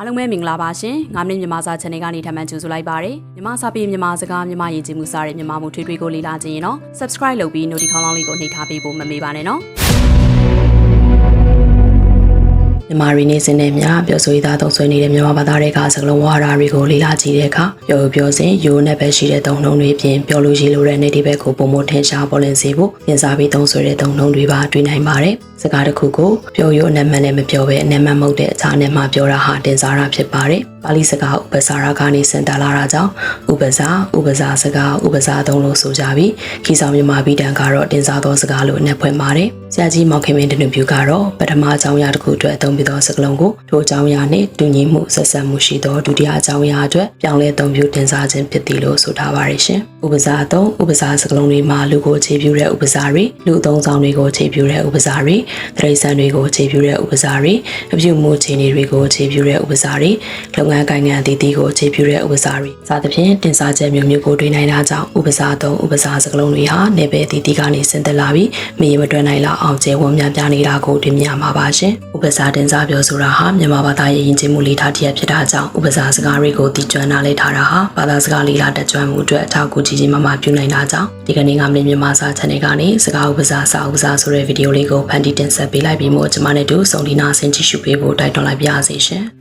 အားလုံးပဲမင်္ဂလာပါရှင်9မိနစ်မြန်မာစာ channel ကနေထပ်မံကြိုဆိုလိုက်ပါရစေမြန်မာစာပေမြန်မာစကားမြန်မာရည်ကြည်မှုစာရဲ့မြန်မာမှုထွေးထွေးကိုလေ့လာခြင်းရင်တော့ subscribe လုပ်ပြီး notification လောင်းလေးကိုနှိပ်ထားပေးဖို့မမေ့ပါနဲ့နော် မြန်မာရင်းနေစင်းနဲ့များပြောဆိုရသားသုံးဆွဲနေတဲ့မြန်မာဘာသာတွေကစကလုံးဝါဒတွေကိုလေ့လာကြည့်တဲ့အခါပြောပြောစဉ်ရိုးနဲ့ပဲရှိတဲ့သုံးနှုံးတွေပြင်ပြောလို့ရည်လိုတဲ့နေဒီဘက်ကိုပုံမထင်ရှားပေါ်လင်စေဖို့ပြင်စားပြီးသုံးဆွဲတဲ့သုံးနှုံးတွေပါတွေ့နိုင်ပါတယ်စကားတစ်ခုကိုပြောရိုးအနက်မှန်နဲ့မပြောဘဲအနက်မှန်မဟုတ်တဲ့အခြားနဲ့မှပြောတာဟာတင်စားတာဖြစ်ပါတယ် ပါဠိစကားဥပစာရကနေစင်တာလာတာကြောင့်ဥပစာဥပစာစကားဥပစာသုံးလို့ဆိုကြပြီးခီဆောင်မြန်မာပြည်တန်ကတော့တင်စားသောစကားလို့အနက်ဖွင့်ပါတယ်ဆရာကြီးမောင်ခင်မင်းတနုပြူကတော့ပထမအကြောင်းအရာတစ်ခုအတွက်အသုံးပြုသောစကားလုံးကိုထိုအကြောင်းအရာနှင့်တူညီမှုဆက်ဆက်မှုရှိသောဒုတိယအကြောင်းအရာအတွက်ပြောင်းလဲအသုံးပြုတင်စားခြင်းဖြစ်သည်လို့ဆိုထားပါတယ်ရှင်ဥပစာသုံးဥပစာစကားလုံးတွေမှာလူကိုအခြေပြုတဲ့ဥပစာတွေလူအသုံးဆောင်တွေကိုအခြေပြုတဲ့ဥပစာတွေတရိษံတွေကိုအခြေပြုတဲ့ဥပစာတွေအပြုမှုအခြေအနေတွေကိုအခြေပြုတဲ့ဥပစာတွေလုပ်ငန်းကိုင်ငံအသီးသီးကိုအခြေပြုတဲ့ဥပစာတွေစသဖြင့်တင်စားချက်မျိုးမျိုးကိုတွေ့နိုင်တာကြောင့်ဥပစာသုံးဥပစာစကားလုံးတွေဟာနေပယ်အသီးသီးကနေဆင်းသက်လာပြီးမရေမတွက်နိုင်လောက်အောင်ကျယ်ဝန်းများပြားနေတာကိုတွေ့မြင်ရမှာပါရှင်ဥပစာတင်စားပြောဆိုတာဟာမြန်မာဘာသာရဲ့ယဉ်ကျေးမှုလေးထားတစ်ရပ်ဖြစ်တာကြောင့်ဥပစာစကားတွေကိုတည်ကျွမ်းနားလဲထားတာဟာဘာသာစကားလေးလာတက်ကျွမ်းမှုအတွက်အထောက်အကူကြီးကြီးမားမားပြုနိုင်တာကြောင့်ဒီကနေ့ကမင်းမြန်မာစာ channel ကနေစကားဥပစာစာဥပစာဆိုတဲ့ဗီဒီယိုလေးကိုဖန်တီးတင်ဆက်ပေးလိုက်ပြီးမှကျွန်မနဲ့တူစုံဒီနာဆင်ကြည့်ရှုပေးဖို့တိုက်တွန်းလိုက်ပါရစေရှင်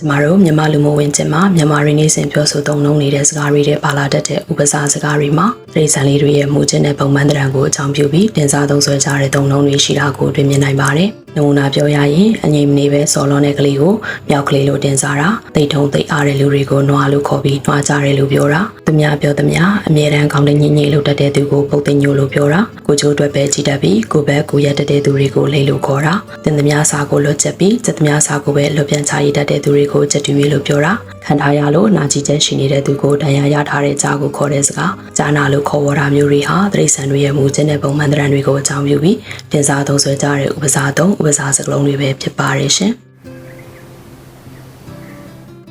ကျမတို့မြန်မာလူမှုဝင်ကျင်မှာမြန်မာရင်းနေစဉ်ပြောဆိုသုံးနှုန်းနေတဲ့စကားတွေတဲ့ပါလာတတ်တဲ့ဥပစာစကားတွေမှာတိရစ္ဆာန်လေးတွေရဲ့မူကျင့်တဲ့ပုံမှန်တရံကိုအကြောင်းပြုပြီးတင်စားသုံးဆွဲကြတဲ့သုံးနှုန်းတွေရှိတာကိုတွေ့မြင်နိုင်ပါတယ်။နမူနာပြောရရင်အငိမ့်မနေပဲစော်လွန်တဲ့ကလေးကိုမြောက်ကလေးလို့တင်စားတာတိတ်ထုံတိတ်အားတဲ့လူတွေကိုနွားလို့ခေါ်ပြီးနွားကြတယ်လို့ပြောတာသူများပြောသမျှအမြဲတမ်းကောင်းတဲ့ညင်ညင်လို့တတ်တဲ့သူကိုပုတ်သိညို့လို့ပြောတာကိုချိုးအတွက်ပဲကြည်တတ်ပြီးကိုဘက်ကိုရက်တတ်တဲ့သူတွေကိုလိတ်လို့ခေါ်တာတင်သမျှစာကိုလွတ်ချက်ပြီးစက်သမျှစာကိုပဲလွတ်ပြန်ချရည်တတ်တဲ့သူတွေကိုချက်တူ၍လို့ပြောတာခံထားရလို့နာကြည်ချက်ရှိနေတဲ့သူကိုတရားရထားတဲ့ကြားကိုခေါ်တဲ့စကားကြားနာလို့ခေါ်ဝေါ်တာမျိုးတွေဟာတရိษံတွေရဲ့မူကျင့်တဲ့ပုံမှန်တရံတွေကိုအကြောင်းပြုပြီးတင်စားသုံးဆွဲကြတဲ့ဥပစာသုံးဥပစာစကလုံးတွေပဲဖြစ်ပါတယ်ရှင်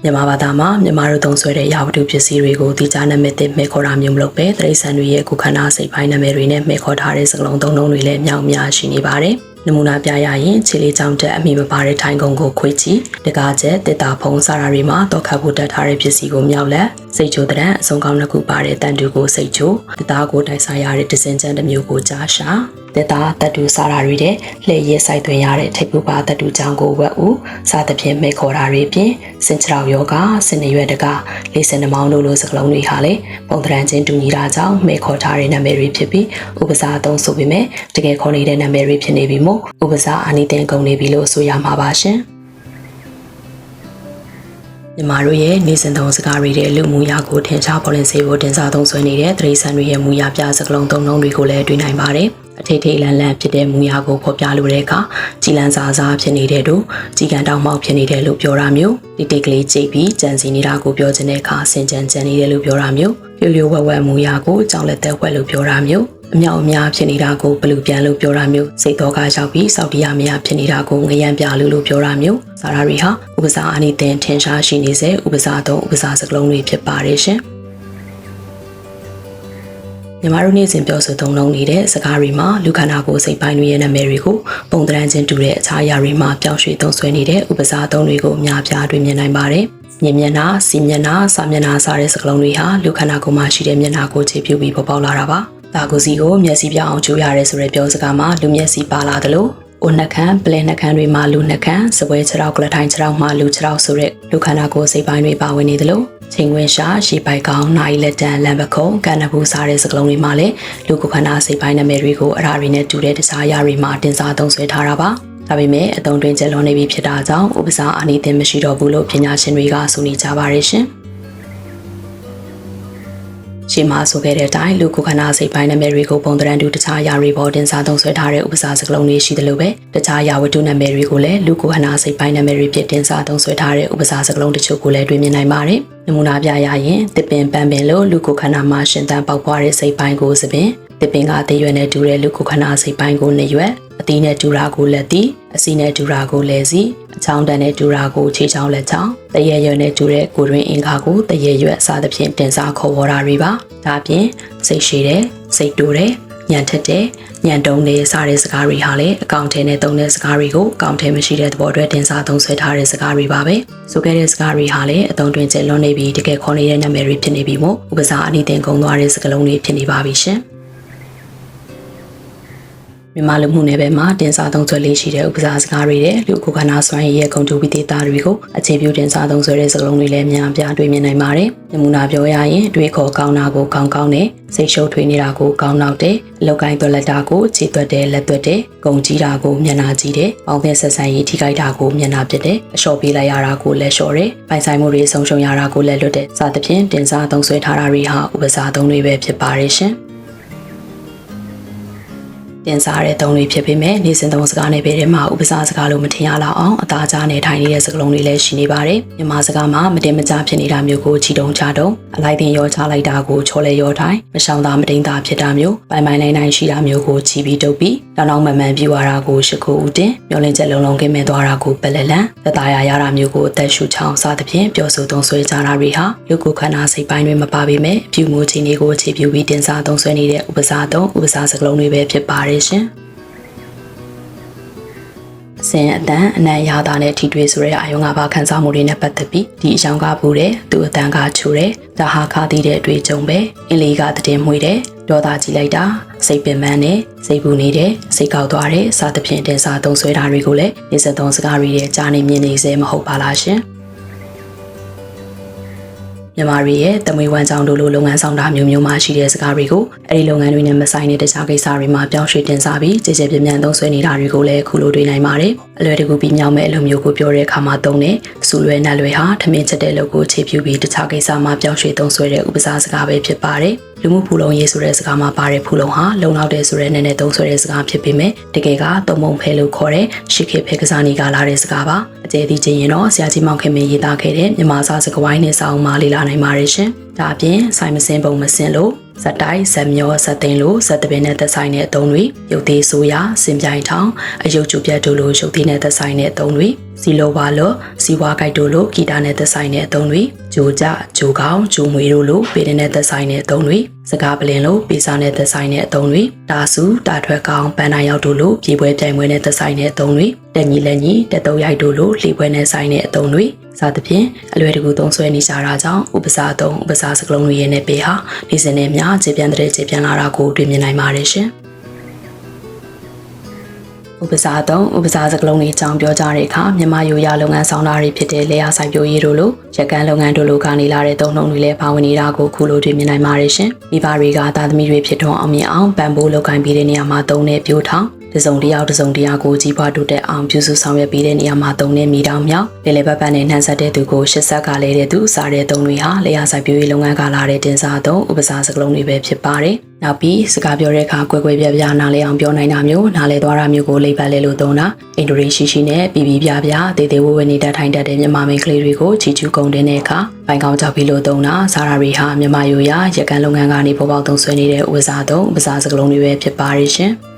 မြန်မာဘာသာမှာမြန်မာတို့သုံးဆွဲတဲ့ရာဝတ္ထုပစ္စည်းတွေကိုတိကျနာမည်သစ်မှဲခေါ်တာမျိုးမလုပ်ပဲတရိษံတွေရဲ့ကုခန္ဓာစိတ်ပိုင်းနာမည်တွေနဲ့မှဲခေါ်ထားတဲ့စကလုံးသုံးလုံးတွေလည်းအများအများရှိနေပါတယ် နမူနာပြရရင်ခြေလေးချောင်းတက်အမိမပါတဲ့ထိုင်ကုန်းကိုခွေးချီတကားချက်တစ်တာဖုံးစတာတွေမှာတော့ခတ်ဖို့တက်ထားတဲ့ပစ္စည်းကိုမြောက်လက်စိတ်ချိုတဲ့အစုံကောင်းတစ်ခုပါတဲ့တန်တူကိုစိတ်ချိုတသားကိုတိုက်စားရတဲ့ဒဇင်ချမ်းတစ်မျိုးကိုကြားရှာတက်တာတက်တူစားတာတွေတဲ့လှည့်ရဲဆိုင်သွင်းရတဲ့ထိပ်ပူပါတက်တူချောင်းကိုဝက်ဦးစသဖြင့်မိခေါ်တာတွေပြင်စင်ချောက်ယောဂစင်နရွက်တကလေးစင်နှမောင်းတို့လိုစကလုံးတွေဟာလေပုံတရံချင်းတူညီတာကြောင့်မိခေါ်ထားတဲ့နာမည်တွေဖြစ်ပြီးဥပစာသုံးဆိုပေမဲ့တကယ်ခေါ်နေတဲ့နာမည်တွေဖြစ်နေပြီမို့ဥပစာအာနိသင်ကုန်နေပြီလို့ဆိုရမှာပါရှင်မြန်မာတို့ရဲ့နေစဉ်သုံးစကားတွေတဲ့လူမှုရာကိုထင်ရှားပေါ်လင်စေဖို့တင်စားသုံးဆွဲနေတဲ့တရိษံတွေရဲ့မူရပြစကလုံးသုံးလုံးတွေကိုလည်းတွေ့နိုင်ပါတယ်။ အထိတ်ထိတ်လန့်လန့်ဖြစ်တဲ့မူရကိုဖော်ပြလိုတဲ့အခါကြည်လန်းစားစားဖြစ်နေတဲ့တို့ကြည်ကန်တောင်မောက်ဖြစ်နေတယ်လို့ပြောတာမျိုးတိတိတ်ကလေးကြိတ်ပြီးကြံစီနေတာကိုပြောချင်တဲ့အခါစင်ကြံကြံနေတယ်လို့ပြောတာမျိုးပြိုပြိုဝက်ဝက်မူရကိုကြောင်လက်သက်ဝက်လို့ပြောတာမျိုးအမြောက်အများဖြစ်နေတာကိုဘလူပြန်လို့ပြောတာမျိုးစိတ်တော်ကရောက်ပြီးစောက်တရားမရဖြစ်နေတာကိုငရံပြလို့လို့ပြောတာမျိုးစာရာတွေဟာဥပစာအနိသင်ထင်ရှားရှိနေစေဥပစာသုံးဥပစာစကလုံးတွေဖြစ်ပါတယ်ရှင် မြန်မာတို့နေ့စဉ်ပြောဆိုသုံးလုံးနေတဲ့စကားတွေမှာလူခန္ဓာကိုယ်စိတ်ပိုင်းတွေရဲ့နာမည်တွေကိုပုံတရံချင်းတူတဲ့အခြားအရာတွေမှာပြောင်းရွှေ့သုံးဆွဲနေတဲ့ဥပစာသုံးတွေကိုအများပြားတွေ့မြင်နိုင်ပါတယ်။မြင်မျက်နှာ၊စီမျက်နှာ၊စာမျက်နှာစတဲ့စကားလုံးတွေဟာလူခန္ဓာကိုယ်မှာရှိတဲ့မျက်နှာကိုခြေပြုပြီးပေါ်ပေါက်လာတာပါ။ဒါကိုစီကိုမျက်စိပြောင်းအောင်ကြိုးရတယ်ဆိုတဲ့ပြောစကားမှာလူမျက်စိပါလာတယ်လို့ အိုနှက်ခမ်းပလဲနှက်ခမ်းတွေမှာလူနှက်ခမ်းစပွဲခြေထောက်ကလထိုင်ခြေထောက်မှာလူခြေထောက်ဆိုတဲ့လူခန္ဓာကိုယ်စိတ်ပိုင်းတွေပါဝင်နေတယ်လို့ချိန်ဝင်ရှာရှေးပိုက်ကောင်နိုင်လက်တန်လံပခုံကန်နဘူးစားတဲ့စကလုံးတွေမှာလည်းလူကိုခန္ဓာစိတ်ပိုင်းနာမည်တွေကိုအရာတွေနဲ့တူတဲ့တခြားအရာတွေမှာတင်စားသုံးဆွဲထားတာပါဒါပေမဲ့အတုံးတွင်ကျလွန်နေပြီဖြစ်တာကြောင့်ဥပစာအာနိသင်မရှိတော့ဘူးလို့ပညာရှင်တွေကဆိုနေကြပါတယ်ရှင်။ ရှေးမှာဆိုခဲ့တဲ့အတိုင်းလူကိုခန္ဓာစိတ်ပိုင်းနာမည်တွေကိုပုံတရံတူတခြားအရာတွေပေါ်တင်စားသုံးဆွဲထားတဲ့ဥပစာစကလုံးတွေရှိတယ်လို့ပဲတခြားအရာဝတ္ထုနာမည်တွေကိုလည်းလူကိုခန္ဓာစိတ်ပိုင်းနာမည်တွေဖြစ်တင်စားသုံးဆွဲထားတဲ့ဥပစာစကလုံးတချို့ကိုလည်းတွေ့မြင်နိုင်ပါတယ်။နမူနာပြရရင်တစ်ပင်ပန်းပင်လို့လူကိုခန္ဓာမှာရှင်သန်ပေါက်ပွားတဲ့စိတ်ပိုင်းကိုစပင် တစ်ပင်ကတရွယ်နဲ့တူတဲ့လူကိုခန္ဓာစိတ်ပိုင်းကိုနှစ်ရွက်အသီးနဲ့တူတာကိုလက်သီးအစီနဲ့တူတာကိုလက်စီအချောင်းတန်နဲ့တူတာကိုခြေချောင်းလက်ချောင်းတရရွယ်နဲ့တူတဲ့ကိုတွင်အင်္ဂါကိုတရရွက်အစားသဖြင့်တင်စားခေါ်ဝေါ်တာတွေပါဒါပြင်စိတ်ရှိတဲ့စိတ်တူတဲ့ညံထက်တဲ့ညံတုံးတဲ့စားတဲ့စကားတွေဟာလည်းအကောင့်ထဲနဲ့သုံးတဲ့စကားတွေကိုအကောင့်ထဲမရှိတဲ့သဘောအတွက်တင်စားသုံးဆွဲထားတဲ့စကားတွေပါပဲဆိုခဲ့တဲ့စကားတွေဟာလည်းအသုံးတွင်ကျလွန်နေပြီးတကယ်ခေါ်နေတဲ့နာမည်တွေဖြစ်နေပြီးမို့ဥပစာအနည်းတင်ကုန်သွားတဲ့စကားလုံးတွေဖြစ်နေပါပြီရှင် မြန်မာလူမှုနယ်ပယ်မှာတင်စားသုံးဆွဲလေးရှိတဲ့ဥပစာစကားတွေတဲ့လူကိုကနာစွမ်းရည်ရဲ့ဂုဏ်တူဝိသေသတွေကိုအခြေပြုတင်စားသုံးဆွဲတဲ့စကားလုံးတွေလည်းများပြားတွေ့မြင်နိုင်ပါတယ်။နမူနာပြောရရင်အတွေ့ခေါ်ကောင်းတာကိုကောင်းကောင်းနဲ့စိတ်ရှုပ်ထွေးနေတာကိုကောင်းနောက်တဲ့အလောက်ကိုင်းသွက်လက်တာကိုခြေသွက်တဲ့လက်သွက်တဲ့ဂုံကြီးတာကိုမျက်နာကြည့်တဲ့ပေါင်းတဲ့ဆက်ဆံရေးထိခိုက်တာကိုမျက်နာပစ်တဲ့အလျှော်ပေးလိုက်ရတာကိုလက်လျှော်တဲ့ပိုင်ဆိုင်မှုတွေဆုံးရှုံးရတာကိုလက်လွတ်တဲ့စသဖြင့်တင်စားသုံးဆွဲထားတာတွေဟာဥပစာသုံးတွေပဲဖြစ်ပါတယ်ရှင်။ တင်စားတဲ့သုံးတွေဖြစ်ပေမဲ့နေစဉ်သုံးစကားနဲ့ပဲထဲမှာဥပစာစကားလို့မထင်ရလောက်အောင်အသားကြားနဲ့ထိုင်နေတဲ့စကားလုံးတွေလည်းရှိနေပါတယ်။မြန်မာစကားမှာမတင်မကြားဖြစ်နေတာမျိုးကိုချီတုံချတုံအလိုက်တင်ရောချလိုက်တာကိုချောလဲရောထိုင်မရှောင်သာမတိန်သာဖြစ်တာမျိုးပိုင်ပိုင်နိုင်နိုင်ရှိတာမျိုးကိုချီပြီးတုပ်ပြီး တောင်းတောင်းမှန်မှန်ပြူရတာကိုရှ िख ိုဦးတင်မျောလင့်ချက်လုံးလုံးကင်းမဲ့သွားတာကိုပလက်လန်သက်သာရရတာမျိုးကိုအသက်ရှူချောင်းစသဖြင့်ပြောဆိုသုံးဆွဲကြတာတွေဟာလူကိုခန္ဓာစိတ်ပိုင်းတွေမပါပေမဲ့အပြုမှုချင်းတွေကိုအခြေပြုပြီးတင်စားသုံးဆွဲနေတဲ့ဥပစာသုံးဥပစာစကားလုံးတွေပဲဖြစ်ပါတယ်ရှင်။ စင်အတန်အနံ့ရတာနဲ့ထိတွေ့ဆိုတဲ့အာယုံငါးပါးခံစားမှုတွေနဲ့ပတ်သက်ပြီးဒီအကြောင်းကပူတယ်သူအတန်ကချူတယ်ဒါဟာခါသီးတဲ့အတွေ့အကြုံပဲအင်းလေးကတည်င်းမွေတယ်ဒေါသကြီးလိုက်တာစိတ်ပင်ပန်းတယ်စိတ်ပူနေတယ်စိတ်ကောက်သွားတယ်စသဖြင့်တင်စားသုံးဆွဲတာတွေကိုလည်းနေစသုံးစကားတွေရဲ့ကြားနေမြင်နေစေမဟုတ်ပါလားရှင်။ မြန်မာတွေရဲ့တမွေဝမ်းကြောင်းတို့လိုလုပ်ငန်းဆောင်တာမျိုးမျိုးမှရှိတဲ့စကားတွေကိုအဲဒီလုပ်ငန်းတွေနဲ့မဆိုင်တဲ့တခြားကိစ္စတွေမှာပြောင်းရွှေ့တင်စားပြီးကြည်ကြဲပြင်းပြန်းသုံးဆွဲနေတာတွေကိုလည်းခုလိုတွေ့နိုင်ပါတယ်။အလွယ်တကူပြီးမြောက်မဲ့အလိုမျိုးကိုပြောတဲ့အခါမှာသုံးတဲ့စူလွယ်နတ်လွယ်ဟာထမင်းချက်တဲ့လုပ်ကိုခြေပြုပြီးတခြားကိစ္စမှာပြောင်းရွှေ့သုံးဆွဲတဲ့ဥပစာစကားပဲဖြစ်ပါတယ်။ လူမှုဖူလုံရေးဆိုတဲ့စကားမှာပါတဲ့ဖူလုံဟာလုံလောက်တဲ့ဆိုတဲ့နဲ့နဲ့သုံးဆွဲတဲ့စကားဖြစ်ပေမဲ့တကယ်ကသုံးပုံဖဲလို့ခေါ်တဲ့ရှစ်ခေဖဲကစားနေကလာတဲ့စကားပါအကျယ်ဒီချင်းရင်တော့ဆရာကြီးမောင်ခင်မင်းရေးသားခဲ့တဲ့မြန်မာစာစကားဝိုင်းနဲ့စာအုပ်မှာလေ့လာနိုင်ပါတယ်ရှင်ဒါအပြင်ဆိုင်မစင်းပုံမစင်းလို့ဇက်တိုက်ဇက်မျောဇက်သိန်းလို့ဇက်တပင်နဲ့သက်ဆိုင်တဲ့အသုံးတွေရုပ်သေးဆိုရစင်ပြိုင်ထောင်အယုတ်ကျပြတ်တို့လိုရုပ်သေးနဲ့သက်ဆိုင်တဲ့အသုံးတွေ စီလိုပါလို့စီဝါကိုက်တို့လိုဂီတာနဲ့သက်ဆိုင်တဲ့အသုံးတွေဂျိုကြဂျိုကောင်းဂျိုမွေတို့လိုပေတဲ့နဲ့သက်ဆိုင်တဲ့အသုံးတွေစကားပလင်လို့ပေစာနဲ့သက်ဆိုင်တဲ့အသုံးတွေတာစုတာထွက်ကောင်းပန်းနာရောက်တို့လိုပြေပွဲပြိုင်ပွဲနဲ့သက်ဆိုင်တဲ့အသုံးတွေတက်ညီလက်ညီတက်တုံးရိုက်တို့လိုလှေပွဲနဲ့ဆိုင်တဲ့အသုံးတွေစသဖြင့်အလွယ်တကူသုံးဆွဲနေကြတာကြောင့်ဥပစာသုံးဥပစာစကလုံးတွေရဲ့နယ်ပေဟာနေစဉ်နဲ့များခြေပြန်တဲ့ခြေပြန်လာတာကိုတွေ့မြင်နိုင်ပါတယ်ရှင်။ ဥပစာသုံးဥပစာစကလုံးတွေအကြောင်းပြောကြတဲ့အခါမြန်မာယူရလုပ်ငန်းဆောင်တာတွေဖြစ်တဲ့လေယာဆိုင်ပြိုရေးတို့လိုရကန်လုပ်ငန်းတို့လိုကနေလာတဲ့သုံးနှုန်းတွေလည်းပါဝင်နေတာကိုခုလိုတွေ့မြင်နိုင်ပါတယ်ရှင်။မိဘတွေကသားသမီးတွေဖြစ်တော့အောင်မြင်အောင်ပံပိုးလုပ်ကိုင်ပြီးတဲ့နေရာမှာသုံးတဲ့ပြိုးထောင် တစုံတယောက်တစုံတယောက်ကိုကြီးပွားတိုးတက်အောင်ပြုစုဆောင်ရွက်ပေးတဲ့နေရာမှာသုံးတဲ့မိတောင်မြောက်လေလေပတ်ပတ်နဲ့နှမ်းဆက်တဲ့သူကိုရှစ်ဆက်ကလဲတဲ့သူစားတဲ့သုံးတွေဟာလေယာဆိုင်ပြိုးရေးလုပ်ငန်းကလာတဲ့တင်စားသုံးဥပစာစကလုံးတွေပဲဖြစ်ပါတယ်။နောက်ပြီးစကားပြောတဲ့အခါကွယ်ကွယ်ပြပြနားလဲအောင်ပြောနိုင်တာမျိုးနားလဲသွားတာမျိုးကိုလိပ်ပတ်လဲလို့သုံးတာအင်ဒိုရီရှိရှိနဲ့ပြည်ပြည်ပြပြတေးသေးဝဝနေတတ်ထိုင်တတ်တဲ့မြန်မာမိန်းကလေးတွေကိုချီကျူးကုန်တဲ့အခါပိုင်ကောင်းကြောက်ပြီးလို့သုံးတာစားရာတွေဟာမြန်မာယူရရကန်လုပ်ငန်းကနေပေါ်ပေါက်သုံးဆွဲနေတဲ့ဥပစာသုံးဥပစာစကလုံးတွေပဲဖြစ်ပါတယ်ရှင်။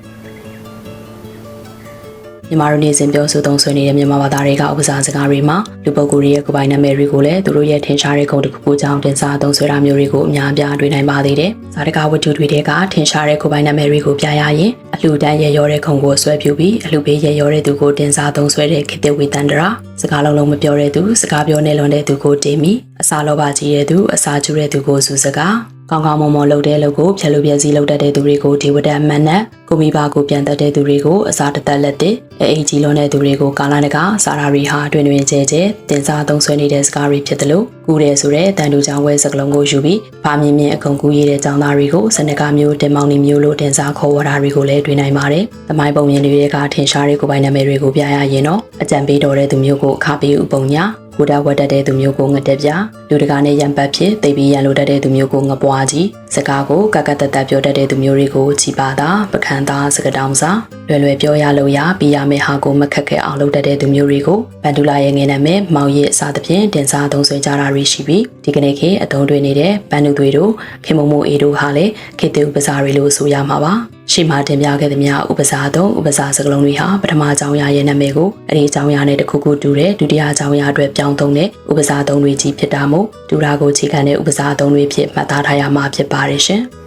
မြန်မာတို့နေစဉ်ပြောဆိုသုံးဆွဲနေတဲ့မြန်မာဘာသာတွေကဥပစာစကားတွေမှာလူပုဂ္ဂိုလ်ရဲ့ကိုယ်ပိုင်နာမည်တွေကိုလည်းသူတို့ရဲ့ထင်ရှားတဲ့ဂုဏ်တစ်ခုခုကြောင့်တင်စားသုံးဆွဲတာမျိုးတွေကိုအများအပြားတွေ့နိုင်ပါသေးတယ်။ဇာတကဝတ္ထုတွေက ထင်ရှားတဲ့ကိုယ်ပိုင်နာမည်တွေကိုပြရရင်အလှူဒန်းရရောတဲ့ဂုဏ်ကိုဆွဲပြုပြီးအလှူပေးရရောတဲ့သူကိုတင်စားသုံးဆွဲတဲ့ခေတ္တဝေတန္တရာစကားလုံးလုံးမပြောတဲ့သူစကားပြောနေလွန်တဲ့သူကိုတင်ပြီးအစာလောဘကြီးတဲ့သူအစာကျူတဲ့သူကိုစုစကား ကောင်းကောင်းမွန်မွန်လုပ်တဲ့လုပ်ကိုဖြတ်လို့ပြည့်စည်လုပ်တတ်တဲ့သူတွေကိုဒီဝတ္တမန်နဲ့ကိုမိဘကိုပြန်တတ်တဲ့သူတွေကိုအစာတသက်လက်တဲ့အဲအိကြီးလုံးတဲ့သူတွေကိုကာလနကစာရာရီဟာတွင်တွင်ကျဲကျဲတင်စားသုံးဆွဲနေတဲ့စကားတွေဖြစ်တယ်လို့ကူတယ်ဆိုတဲ့တန်တူချောင်းဝဲစကလုံးကိုယူပြီးဗာမြင်မြင်အကုန်ကူရတဲ့ចောင်းသားတွေကိုစနကမျိုးတင်မောင်နေမျိုးလို့တင်စားခေါ်ဝတာတွေကိုလည်းတွေ့နိုင်ပါတယ်။သမိုင်းပုံမြင်တွေကထင်ရှားတဲ့ကိုပိုင်နာမည်တွေကိုပြရရင်တော့အကြံပေးတော်တဲ့သူမျိုးကိုအခါပေးဥပုံညာ ကိုတာဝတ်တတ်တဲ့သူမျိုးကိုငတက်ပြလူတကာနဲ့ရံပတ်ဖြစ်သိပြီးရန်လိုတတ်တဲ့သူမျိုးကိုငပွားကြီးစကားကိုကကတတပြောတတ်တဲ့သူမျိုးတွေကိုချီပါတာပကံသားစကတောင်စာလွယ်လွယ်ပြောရလို့ရပြီးရမယ့်ဟာကိုမခက်ခဲအောင်လုပ်တတ်တဲ့သူမျိုးတွေကိုဗန်ဒူလာရဲ့ငယ်နာမည်မောင်ရစ်အစားသဖြင့်တင်စားသုံးဆွဲကြတာတွေရှိပြီးဒီကနေ့ခေအသုံးတွေနေတဲ့ဗန်ဒူတွေတို့ခင်မမိုအေတို့ဟာလည်းခေတူပစာတွေလို့ဆိုရမှာပါ ရှိမှတင်ပြခဲ့သမျှဥပစာသုံးဥပစာစကလုံးတွေဟာပထမအကြောင်းအရာရဲ့နာမည်ကိုအဲ့ဒီအကြောင်းအရာနဲ့တစ်ခုခုတူတဲ့ဒုတိယအကြောင်းအရာအတွက်ပြောင်းသုံးတဲ့ဥပစာသုံးတွေကြီးဖြစ်တာမို့တူတာကိုခြေခံတဲ့ဥပစာသုံးတွေဖြစ်မှတ်သားထားရမှာဖြစ်ပါတယ်ရှင်။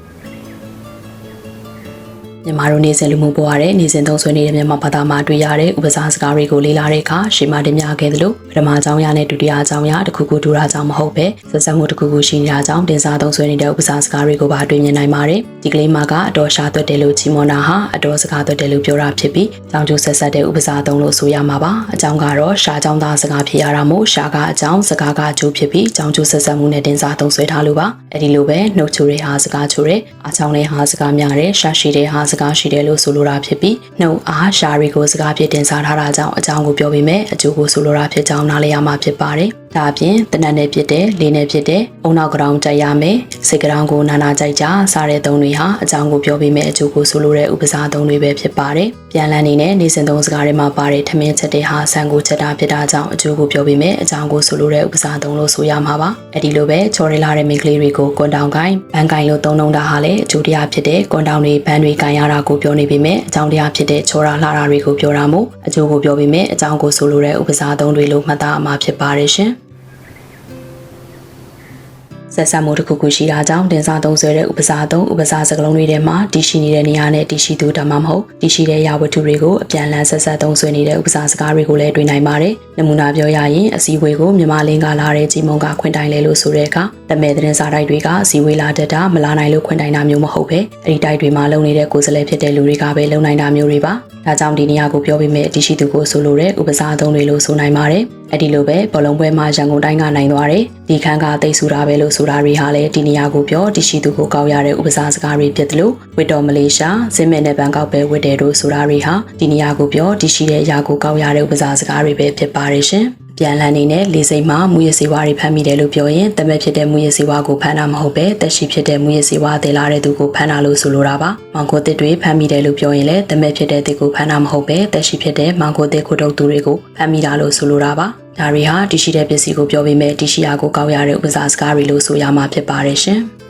မြန်မာတို့နေစဉ်လူမှုဘဝရဲ့နေစဉ်သုံးဆွဲနေတဲ့မြန်မာဘာသာမှာတွေ့ရတဲ့ဥပစာစကားတွေကိုလေ့လာတဲ့အခါရှေ့မှာတင်ပြခဲ့သလိုပထမအကြောင်းအရာနဲ့ဒုတိယအကြောင်းအရာတစ်ခုခုတူတာကြောင့်မဟုတ်ပဲဆက်ဆက်မှုတစ်ခုခုရှိနေတာကြောင့်တင်စားသုံးဆွဲနေတဲ့ဥပစာစကားတွေကိုပါတွေ့မြင်နိုင်ပါတယ်ဒီကလေးမကအတော်ရှာသွက်တယ်လို့ချီးမွမ်းတာဟာအတော်စကားသွက်တယ်လို့ပြောတာဖြစ်ပြီးကြောင်ကျိုးဆက်ဆက်တဲ့ဥပစာသုံးလို့ဆိုရမှာပါအကြောင်းကတော့ရှာကြောင်းသားစကားဖြစ်ရတာမို့ရှာကအကြောင်းစကားကကျိုးဖြစ်ပြီးကြောင်ကျိုးဆက်ဆက်မှုနဲ့တင်စားသုံးဆွဲထားလို့ပါအဲ့ဒီလိုပဲနှုတ်ချိုတဲ့ဟာစကားချိုတဲ့အချောင်းတဲ့ဟာစကားများတဲ့ရှာရှိတဲ့ဟာစကားရှိတယ်လို့ဆိုလိုတာဖြစ်ပြီးနှုတ်အားရှာရီကိုစကားဖြစ်တင်စားထားတာကြောင့်အကြောင်းကိုပြောပြီးမဲ့အကျိုးကိုဆိုလိုတာဖြစ်ကြောင်းနားလည်ရမှာဖြစ်ပါတယ်ဒါအပြင်တနတ်နဲ့ဖြစ်တဲ့လေးနဲ့ဖြစ်တဲ့အုံနောက်ကရောင်တက်ရမယ်စိတ်ကရောင်ကိုနာနာကြိုက်ကြစားတဲ့သုံးတွေဟာအကြောင်းကိုပြောပြီးမဲ့အကျိုးကိုဆိုလိုတဲ့ဥပစာသုံးတွေပဲဖြစ်ပါတယ် ပြန်လည်အနေနဲ့နေစဉ်သုံးစကားတွေမှာပါတဲ့ထမင်းချက်တဲ့ဟာဆန်ကိုချက်တာဖြစ်တာကြောင့်အကျိုးကိုပြောပြီးမဲ့အကြောင်းကိုဆိုလိုတဲ့ဥပစာသုံးလို့ဆိုရမှာပါအဲ့ဒီလိုပဲချော်ရလာတဲ့မိန်းကလေးတွေကိုကွန်တောင်ကိုင်းဘန်ကိုင်းလို့သုံးလုံးတာဟာလည်းအကျိုးတရားဖြစ်တဲ့ကွန်တောင်တွေဘန်တွေကိုင်ရတာကိုပြောနေပေမဲ့အကြောင်းတရားဖြစ်တဲ့ချော်ရာလှတာတွေကိုပြောတာမို့အကျိုးကိုပြောပြီးမဲ့အကြောင်းကိုဆိုလိုတဲ့ဥပစာသုံးတွေလို့မှတ်သားအမှာဖြစ်ပါတယ်ရှင် ဆက်ဆက်မှုတစ်ခုခုရှိတာကြောင့်တင်စားသုံးဆွဲတဲ့ဥပစာသုံးဥပစာစကလုံးတွေထဲမှာတည်ရှိနေတဲ့နေရာနဲ့တည်ရှိသူဒါမှမဟုတ်တည်ရှိတဲ့ရာဝတ္ထုတွေကိုအပြန်အလှန်ဆက်ဆက်သုံးဆွဲနေတဲ့ဥပစာစကားတွေကိုလည်းတွေ့နိုင်ပါတယ်။နမူနာပြောရရင်အစည်းအဝေးကိုမြန်မာလင်းကလာတဲ့ကြီးမုံကခွင့်တိုင်လဲလို့ဆိုတဲ့အခါတမဲသတင်းစာတိုက်တွေကအစည်းအဝေးလာတတ်တာမလာနိုင်လို့ခွင့်တိုင်တာမျိုးမဟုတ်ပဲအဲ့ဒီတိုက်တွေမှာလုံနေတဲ့ကိုယ်စားလှယ်ဖြစ်တဲ့လူတွေကပဲလုံနိုင်တာမျိုးတွေပါ။ဒါကြောင့်ဒီနေရာကိုပြောပြမယ်တည်ရှိသူကိုဆိုလိုတဲ့ဥပစာသုံးတွေလို့ဆိုနိုင်ပါတယ်။အဲ့ဒီလိုပဲဘောလုံးပွဲမှာရန်ကုန်တိုင်းကနိုင်သွားတယ်။ဒီခန်းကတိတ်ဆူတာပဲလို့ဆိုတာတွေဟာလည်းဒီနေရာကိုပြောတည်ရှိသူကိုကောက်ရတဲ့ဥပစာစကားတွေဖြစ်တယ်လို့ဝစ်တော်မလေးရှားဇင်းမဲနဲ့ဘန်ကောက်ပဲဝစ်တယ်တို့ဆိုတာတွေဟာဒီနေရာကိုပြောတည်ရှိတဲ့အရာကိုကောက်ရတဲ့ဥပစာစကားတွေပဲဖြစ်ပါတယ်ရှင်။ပြန်လည်အနေနဲ့လေစိမ်မှာမူရစေဝါတွေဖမ်းမိတယ်လို့ပြောရင်တမက်ဖြစ်တဲ့မူရစေဝါကိုဖမ်းတာမဟုတ်ပဲတက်ရှိဖြစ်တဲ့မူရစေဝါတည်လာတဲ့သူကိုဖမ်းတာလို့ဆိုလိုတာပါ။မောင်ကိုတစ်တွေဖမ်းမိတယ်လို့ပြောရင်လည်းတမက်ဖြစ်တဲ့သူကိုဖမ်းတာမဟုတ်ပဲတက်ရှိဖြစ်တဲ့မောင်ကိုတစ်ခုတုပ်သူတွေကိုဖမ်းမိတာလို့ဆိုလိုတာပါ။ ဒါတွေဟာတရှိတဲ့ပစ္စည်းကိုပြောပြီးမဲ့တရှိရာကိုကောက်ရတဲ့ဥပစာစကားတွေလို့ဆိုရမှာဖြစ်ပါတယ်ရှင်။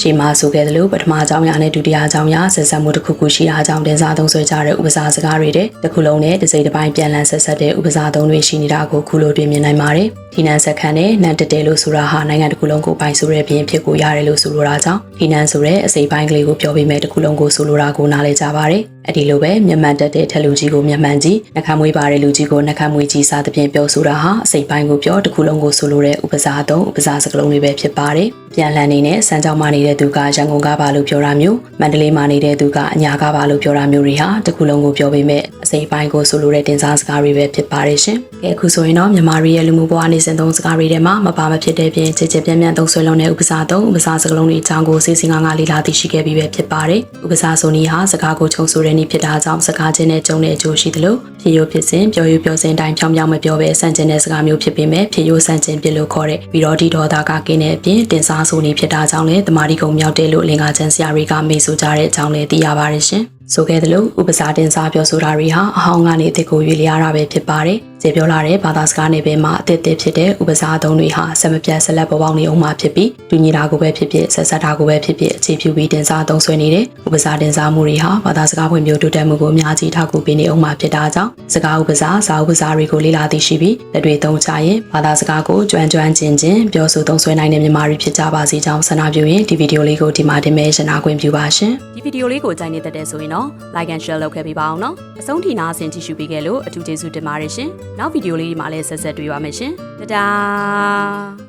ရှေ့မှာဆိုခဲ့သလိုပထမအကြောင်းအရာနဲ့ဒုတိယအကြောင်းအရာဆက်ဆက်မှုတစ်ခုခုရှိတာအကြောင်းတင်စားသုံးဆွဲကြတဲ့ဥပစာစကားတွေတဲ့တစ်ခုလုံးနဲ့တစ်စိတ်တစ်ပိုင်းပြန်လည်ဆက်ဆက်တဲ့ဥပစာသုံးတွေရှိနေတာကိုခုလိုတွေ့မြင်နိုင်ပါတယ်။ဒီနန်းစက္ကန့်နဲ့နန်းတက်တယ်လို့ဆိုတာဟာနိုင်ငံတစ်ခုလုံးကိုပိုင်ဆိုတဲ့ပြင်ဖြစ်ကိုရတယ်လို့ဆိုလိုတာကြောင့်ဒီနန်းဆိုတဲ့အစိတ်ပိုင်းကလေးကိုပြောပြမယ်တစ်ခုလုံးကိုဆိုလိုတာကိုနားလည်ကြပါတယ်။အဲ့ဒီလိုပဲမျက်မှန်တက်တဲ့ထက်လူကြီးကိုမျက်မှန်ကြီးနှခမ်းမွေးပါတဲ့လူကြီးကိုနှခမ်းမွေးကြီးစသဖြင့်ပြောဆိုတာဟာအစိတ်ပိုင်းကိုပြောတစ်ခုလုံးကိုဆိုလိုတဲ့ဥပစာသုံးဥပစာစကလုံးတွေပဲဖြစ်ပါတယ်။ပြန်လည်နေနဲ့စမ်းကြောင်းမှနေတဲ့သူကရန်ကုန်ကပါလို့ပြောတာမျိုးမန္တလေးမှာနေတဲ့သူကအညာကပါလို့ပြောတာမျိုးတွေဟာတစ်ခုလုံးကိုပြောပေမဲ့အစိတ်ပိုင်းကိုဆိုလိုတဲ့တင်စားစကားတွေပဲဖြစ်ပါတယ်ရှင်။ကဲအခုဆိုရင်တော့မြန်မာပြည်ရဲ့လူမှုဘဝနေစဉ်သုံးစကားတွေထဲမှာမပါမဖြစ်တဲ့ပြင်ချစ်ချစ်ပြန့်ပြန့်သုံးဆွဲလုံးတဲ့ဥပစာသုံးဥပစာစကလုံးတွေအကြောင်းကိုစီစဉ်ငါငါလေးလာသိရှိခဲ့ပြီးပဲဖြစ်ပါတယ်။ဥပစာဆိုနီဟာစကားကိုခြုံဆိုတဲ့နည်းဖြစ်တာကြောင့်စကားချင်းနဲ့ကြုံတဲ့အကျိုးရှိသလိုဖြစ်ရိုးဖြစ်စဉ်ပြောယူပြောစဉ်တိုင်းဖြောင်းဖြောင်းမပြောဘဲဆန့်ကျင်တဲ့စကားမျိုးဖြစ်ပေမဲ့ဖြစ်ရိုးဆန့်ကျင်ပြလို့ခေါ်တဲ့ပြီးတော့ဒီဒေါ်တာကကင်းတဲ့အပြင်တင်စားဆိုနီဖြစ်တာကြောင့်လည်းတမာဒီကုံမြောက်တယ်လို့လင်္ကာချန်ဆရာတွေကမေ့ဆိုကြတဲ့အကြောင်းလည်းသိရပါတယ်ရှင်။ဆိုခဲ့သလိုဥပစာတင်စားပြောဆိုတာတွေဟာအဟောင်းကနေအစ်ကိုရွေလျားတာပဲဖြစ်ပါတယ်။ကျေပြောလာတဲ့ဘာသာစကားနယ်ပယ်မှာအသစ်သစ်ဖြစ်တဲ့ဥပစာအသုံးတွေဟာဆက်မပြတ်ဆက်လက်ပေါ်ပေါက်နေအောင်မှာဖြစ်ပြီးတူညီတာကိုပဲဖြစ်ဖြစ်ဆက်ဆက်တာကိုပဲဖြစ်ဖြစ်အခြေပြုပြီးတင်စားသုံးဆွဲနေတဲ့ဥပစာတင်စားမှုတွေဟာဘာသာစကားဖွံ့ဖြိုးတိုးတက်မှုကိုအများကြီးထောက်ကူပေးနေအောင်မှာဖြစ်တာကြောင့်စကားဥပစာစာဥပစာတွေကိုလေ့လာသိရှိပြီးလက်တွေသုံးချရင်ဘာသာစကားကိုကျွမ်းကျွမ်းကျင်ကျင်ပြောဆိုသုံးဆွဲနိုင်တဲ့မြန်မာတွေဖြစ်ကြပါစေကြောင်းဆန္ဒပြုရင်ဒီဗီဒီယိုလေးကိုဒီမှာတင်မဲ့ရှင်းနာခွင့်ပြုပါရှင်ဒီဗီဒီယိုလေးကိုကြိုက်နေတဲ့တဲ့ဆိုရင်တော့ like and share လုပ်ခဲ့ပေးပါအောင်နော်အဆုံးထိနာဆင်ကြည့်ရှုပေးခဲ့လို့အထူးကျေးဇူးတင်ပါတယ်ရှင် နောက်ဗီဒီယိုလေးဒီမှာလည်းဆက်ဆက်တွေ့ပါမယ်ရှင်တဒါ